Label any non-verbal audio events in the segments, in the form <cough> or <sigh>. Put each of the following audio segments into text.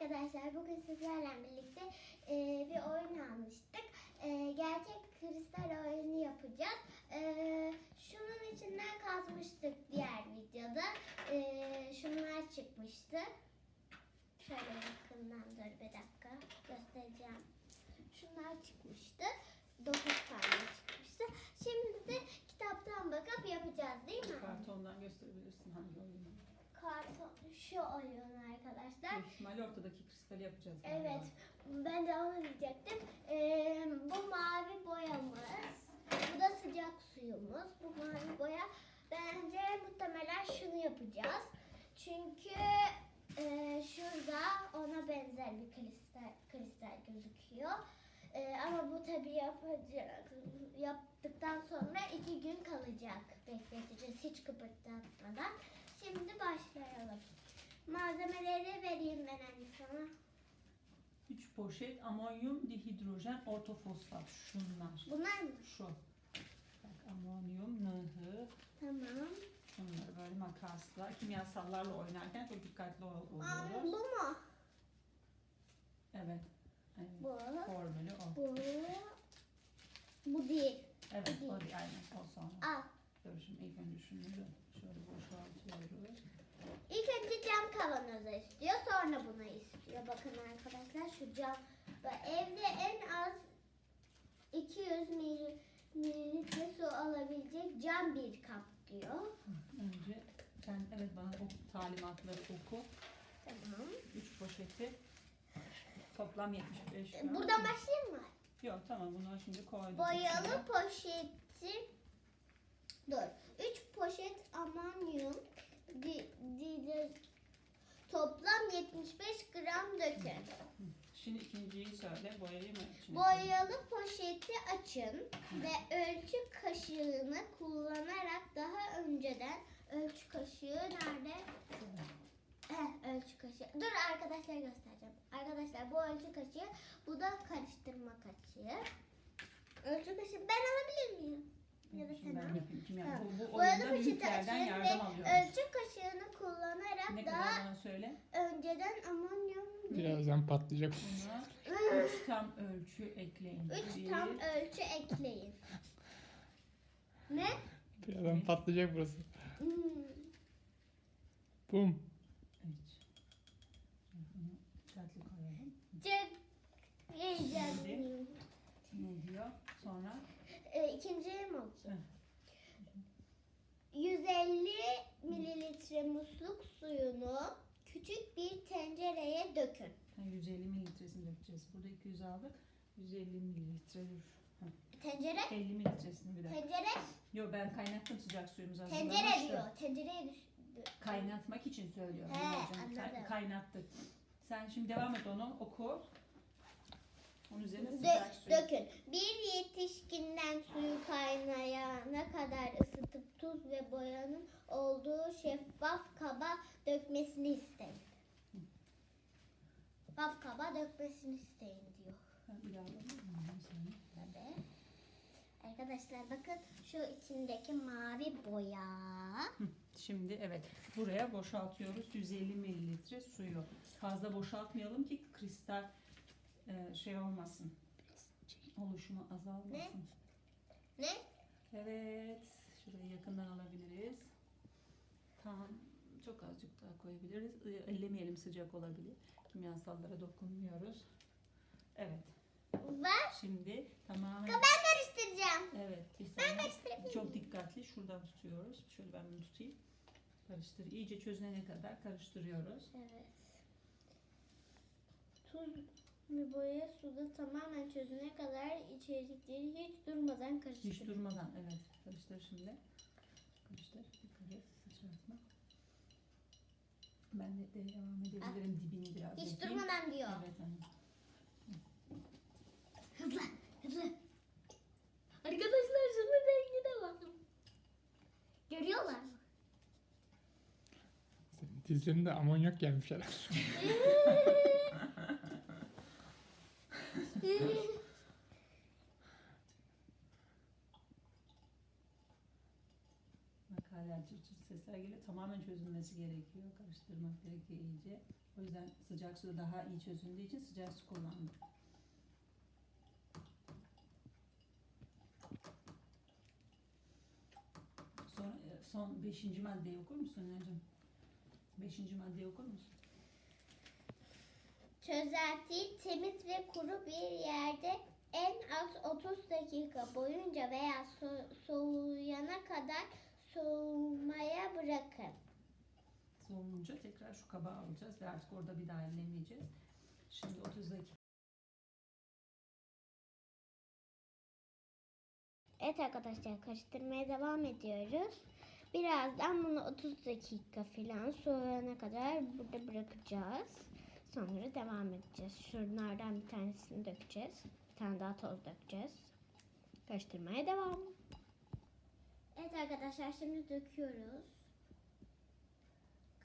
arkadaşlar. Bugün sizlerle birlikte e, bir oyun almıştık. E, gerçek kristal oyunu yapacağız. E, şunun içinden kazmıştık diğer videoda. E, şunlar çıkmıştı. Şöyle yakından dur bir dakika göstereceğim. Şunlar çıkmıştı. 9 tane çıkmıştı. Şimdi de kitaptan bakıp yapacağız değil mi? Kartondan gösterebilirsin hangi oyunu. Karton şu oyun arkadaşlar. Büyük ortadaki kristali yapacağız. galiba. Evet, ben de onu diyecektim. Ee, bu mavi boyamız, bu da sıcak suyumuz. Bu mavi boya, bence muhtemelen şunu yapacağız. Çünkü e, şurada ona benzer bir kristal, kristal gözüküyor. E, ama bu tabii yapacak, yaptıktan sonra iki gün kalacak. Bekleteceğiz hiç kıpırdatmadan. Şimdi başlayalım. Malzemeleri vereyim ben anne sana. 3 poşet amonyum dihidrojen ortofosfat. Şunlar. Bunlar mı? Şu. Bak amonyum, nıhı. Tamam. Şunları böyle makasla, kimyasallarla oynarken çok dikkatli ol- Aa, bu oluyoruz. mu? Evet. evet. Bu. Formülü o. Bu. Bu değil. Evet, o değil. Aynen. O sonra. Al. Dur şimdi ilk önce şunları Şöyle boşaltıyoruz. İlk önce cam kavanozu istiyor. Sonra bunu istiyor. Bakın arkadaşlar şu cam. Evde en az 200 mililitre su alabilecek cam bir kap diyor. Önce sen evet bana o talimatları oku. Tamam. 3 poşeti toplam 75 lira. E, Buradan başlayayım mı? Yok tamam bunları şimdi koyduk. Boyalı poşeti 4 amonyum di, di- toplam 75 gram dökün. Şimdi ikinciyi söyle boyayı mı içine? Boyalı poşeti açın ve ölçü kaşığını kullanarak daha önceden ölçü kaşığı nerede? Eh, ölçü kaşığı. Dur arkadaşlar göstereceğim. Arkadaşlar bu ölçü kaşığı, bu da karıştırma kaşığı. Ölçü kaşığı ben alabilir miyim? Ya da Şimdi sen ben yapayım. Kim? Tamam. Bu, bu Boyalı oyunda büyüklerden açın yardım ve alıyoruz. ölçü kaşığını kullanarak Ne daha kadar bana söyle. önceden amonyum Birazdan patlayacak. Buna 3 tam ölçü ekleyin. 3 Bir, tam ölçü ekleyin. <laughs> Ne? Birazdan patlayacak burası. Hmm. Bum. üç. Bunu dikkatli koyalım. Çok heyecanlıyım. Ne diyor? Sonra E, ikinciyi mi okuyayım? Hı. 150 mililitre musluk suyunu küçük bir tencereye dökün. ha, 150 mililitresini dökeceğiz. Burada 200 aldık. 150 mililitre dur. Ha, Tencere? 50 mililitresini bir dakika. Tencere? Yo ben kaynattım sıcak suyumuzu Tencere hazırlamıştım. diyor. Tencereye düş. Kaynatmak için söylüyorum. He, Hocam. Anladım. kaynattık. Sen şimdi devam et onu oku. Onun üzerine Dö- sıcak suyu. dökün. Bir yetişkinden suyu kaynayana kadar ve boyanın olduğu şeffaf kaba dökmesini isteyin. Şeffaf kaba dökmesini isteyin diyor. Tabii. Arkadaşlar bakın şu içindeki mavi boya. Şimdi evet buraya boşaltıyoruz 150 mililitre suyu. Fazla boşaltmayalım ki kristal e, şey olmasın. Oluşumu azalmasın. Ne? Evet şurayı yakından alabiliriz. Tamam çok azıcık daha koyabiliriz. Ellemeyelim sıcak olabilir. Kimyasallara dokunmuyoruz. Evet Ver. şimdi tamamen Ben karıştıracağım. evet Ben karıştırabilir Çok dikkatli şuradan tutuyoruz. Şöyle ben bunu tutayım. Karıştır. İyice çözünene kadar karıştırıyoruz. Evet. Tuz ve boya suda tamamen çözüne kadar içerikleri hiç durmadan karıştırın. Hiç durmadan evet. Karıştır şimdi. Karıştır. Dikkat et. Sıçratma. Ben de, de devam edebilirim dibini biraz. Hiç yapayım. durmadan diyor. Evet hani. Hızlı, hızlı. Arkadaşlar şunun rengine bakın. Görüyorlar mı? Senin dizlerinde amonyak gelmiş herhalde. <laughs> <laughs> Bayağı cır cır sesler geliyor. Tamamen çözülmesi gerekiyor. Karıştırmak gerekiyor iyice. O yüzden sıcak suda daha iyi çözüldüğü için sıcak su kullandım. Son, e, son beşinci maddeyi okur musun Necim? Beşinci maddeyi okur musun? Çözeltiyi temiz ve kuru bir yerde en az 30 dakika boyunca veya so- soğuyana kadar soğumaya bırakın. Soğuyunca tekrar şu kaba alacağız ve artık orada bir daha ellemeyeceğiz. Şimdi 30 dakika. Evet arkadaşlar karıştırmaya devam ediyoruz. Birazdan bunu 30 dakika falan soğuyana kadar burada bırakacağız. Sonra devam edeceğiz. Şunlardan bir tanesini dökeceğiz. Bir tane daha toz dökeceğiz. Karıştırmaya devam. Evet arkadaşlar şimdi döküyoruz.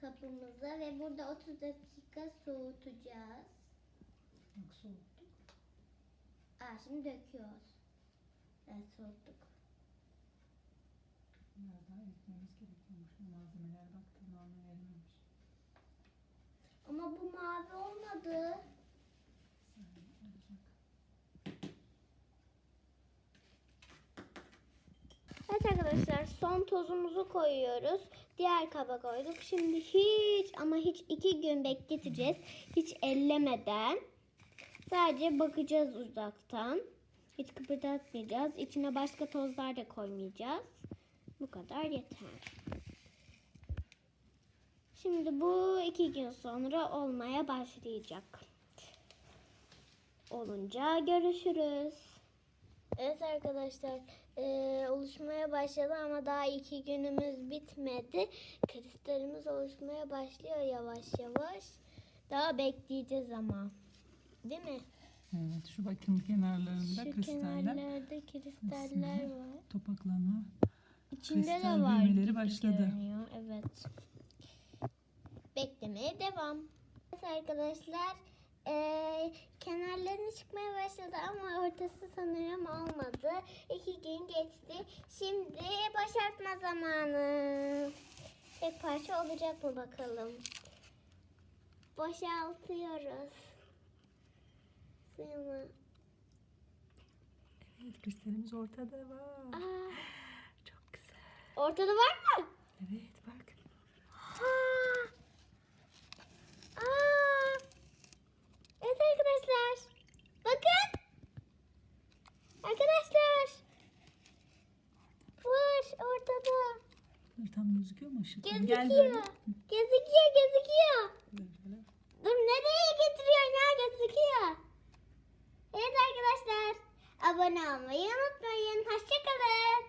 Kapımıza ve burada 30 dakika soğutacağız. Bak soğuttuk. Aa, şimdi döküyoruz. Evet soğuttuk. Biraz daha eklememiz gerekiyormuş. Malzemeler bak tamamen verilmemiş. Ama bu mavi olmadı. Evet arkadaşlar son tozumuzu koyuyoruz. Diğer kaba koyduk. Şimdi hiç ama hiç iki gün bekleteceğiz. Hiç ellemeden. Sadece bakacağız uzaktan. Hiç kıpırdatmayacağız. İçine başka tozlar da koymayacağız. Bu kadar yeter. Şimdi bu iki gün sonra olmaya başlayacak. Olunca görüşürüz. Evet arkadaşlar eee, oluşmaya başladı ama daha iki günümüz bitmedi. Kristalimiz oluşmaya başlıyor yavaş yavaş. Daha bekleyeceğiz ama. Değil mi? Evet şu bakın kenarlarında Şu kristaller, kenarlarda kristaller Aslında. var. topaklanma. İçinde kristal de var büyümeleri gibi başladı. görünüyor. Evet. Beklemeye devam. Evet arkadaşlar eee kenarlarını çıkmaya başladı ama ortası sanırım olmadı. İki gün geçti. Şimdi boşaltma zamanı. Tek parça olacak mı bakalım. Boşaltıyoruz. Suyunu. Evet kristalimiz ortada var. Aa, Çok güzel. ortada var mı? Evet bak. Aa! Aa! Evet arkadaşlar. Bakın. Arkadaşlar. Var ortada. Dur tam gözüküyor mu ışık? Gözüküyor. Gel böyle. Gözüküyor, gözüküyor. Böyle. Dur nereye getiriyorsun ya gözüküyor. Evet arkadaşlar. Abone olmayı unutmayın. Hoşçakalın.